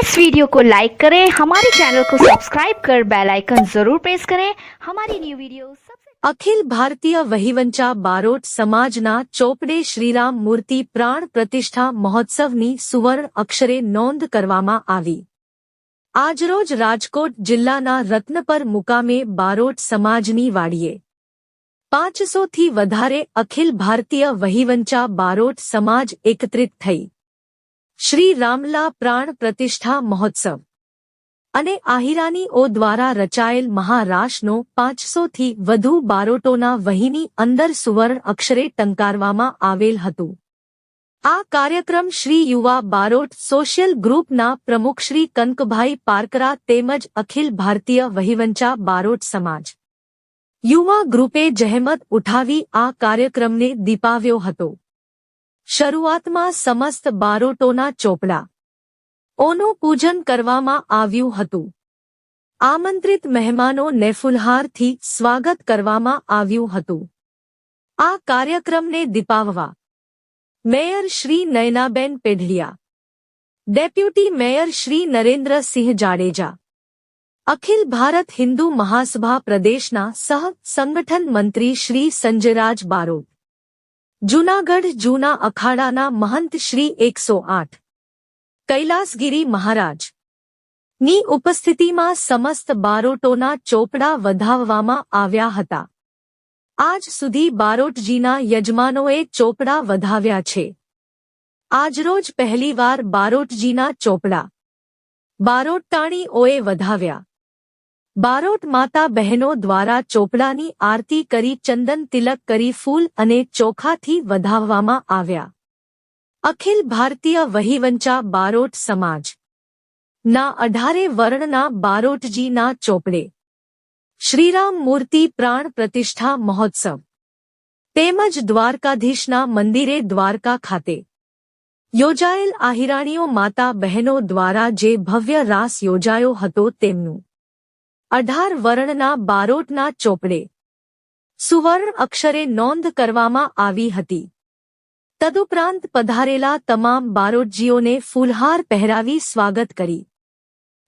इस वीडियो को लाइक करें हमारे चैनल को सब्सक्राइब कर बेल आइकन जरूर प्रेस करें हमारी न्यू वीडियो सबसे અખિલ ભારતીય વહીવંચા બારોટ સમાજના ચોપડે શ્રીરામ મૂર્તિ પ્રાણ પ્રતિષ્ઠા મહોત્સવની સુવર્ણ અક્ષરે નોંધ કરવામાં આવી આજરોજ રાજકોટ જિલ્લાના રત્નપર મુકામે બારોટ સમાજની વાડીએ પાંચસોથી વધારે અખિલ ભારતીય વહીવંચા બારોટ સમાજ એકત્રિત થઈ શ્રી રામલા પ્રાણ પ્રતિષ્ઠા મહોત્સવ. અને આહિરાનીઓ દ્વારા રચાયેલ મહારાશનો પાંચસોથી વધુ બારોટોના વહીની અંદર સુવર્ણ અક્ષરે ટંકારવામાં આવેલ હતું. આ કાર્યક્રમ શ્રી યુવા બારોટ સોશિયલ ગ્રુપના પ્રમુખ શ્રી કનકભાઈ પારકરા તેમજ અખિલ ભારતીય વહીવંચા બારોટ સમાજ. યુવા ગ્રુપે જહેમત ઉઠાવી આ કાર્યક્રમને દીપાવ્યો હતો. શરૂઆતમાં સમસ્ત બારોટોના ચોપડા. ઓનું પૂજન કરવામાં આવ્યું હતું. આમંત્રિત મહેમાનો નેફુલહારથી સ્વાગત કરવામાં આવ્યું હતું. આ કાર્યક્રમને દીપાવવા. Mayor Shri Nayanaben Pedhadiya. Deputy mayor Shri Narendrasinh Jadeja. Akhil Bharat Hindu Mahasabha પ્રદેશના સહ સંગઠન મંત્રી શ્રી સંજયરાજ બારોટ. જૂનાગઢ જૂના અખાડાના મહંત શ્રી એકસો આઠ. કૈલાસગીરી મહારાજ. ની ઉપસ્થિતિમાં સમસ્ત બારોટોના ચોપડા વધાવવામાં આવ્યા હતા. આજ સુધી બારોટજીના યજમાનોએ ચોપડા વધાવ્યા છે. આજરોજ પહેલીવાર બારોટજીના ચોપડા. બારોટટાણીઓએ વધાવ્યા. બારોટ માતા બહેનો દ્વારા ચોપડાની આરતી કરી ચંદન તિલક કરી ફૂલ અને ચોખાથી વધાવવામાં આવ્યા. અખિલ ભારતીય વહીવંચા બારોટ સમાજ. ના અઢારે વર્ણના બારોટજીના ચોપડે. શ્રીરામ મૂર્તિ પ્રાણ પ્રતિષ્ઠા મહોત્સવ. તેમજ દ્વારકાધીશના મંદિરે દ્વારકા ખાતે. યોજાયેલ આહિરાણીઓ માતા બહેનો દ્વારા જે ભવ્ય રાસ યોજાયો હતો તેમનું. અઢાર વર્ણના બારોટના ચોપડે. સુવર્ણ અક્ષરે નોંધ કરવામાં આવી હતી. તદુપરાંત પધારેલા તમામ બારોટજીઓને ફૂલહાર પહેરાવી સ્વાગત કરી.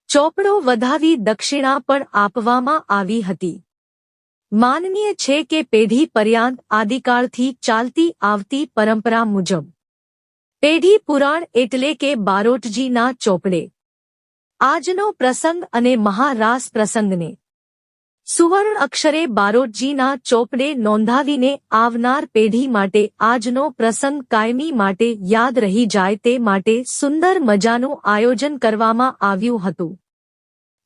ચોપડો વધાવી દક્ષિણા પણ આપવામાં આવી હતી. માનનીય છે કે પેઢી પર્યાંત આદિકાળથી ચાલતી આવતી પરંપરા મુજબ. પેઢી પુરાણ એટલે કે બારોટજીના ચોપડે. આજનો પ્રસંગ અને મહારાસ પ્રસંગને. સુવર્ણ અક્ષરે બારોટજીના ચોપડે નોંધાવીને આવનાર પેઢી માટે આજનો પ્રસંગ કાયમી માટે યાદ રહી જાય તે માટે સુંદર મજાનું આયોજન કરવામાં આવ્યું હતું.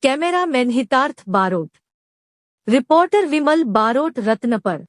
કેમેરામેન હિતાર્થ બારોટ. રિપોર્ટર વિમલ બારોટ રત્ન પર.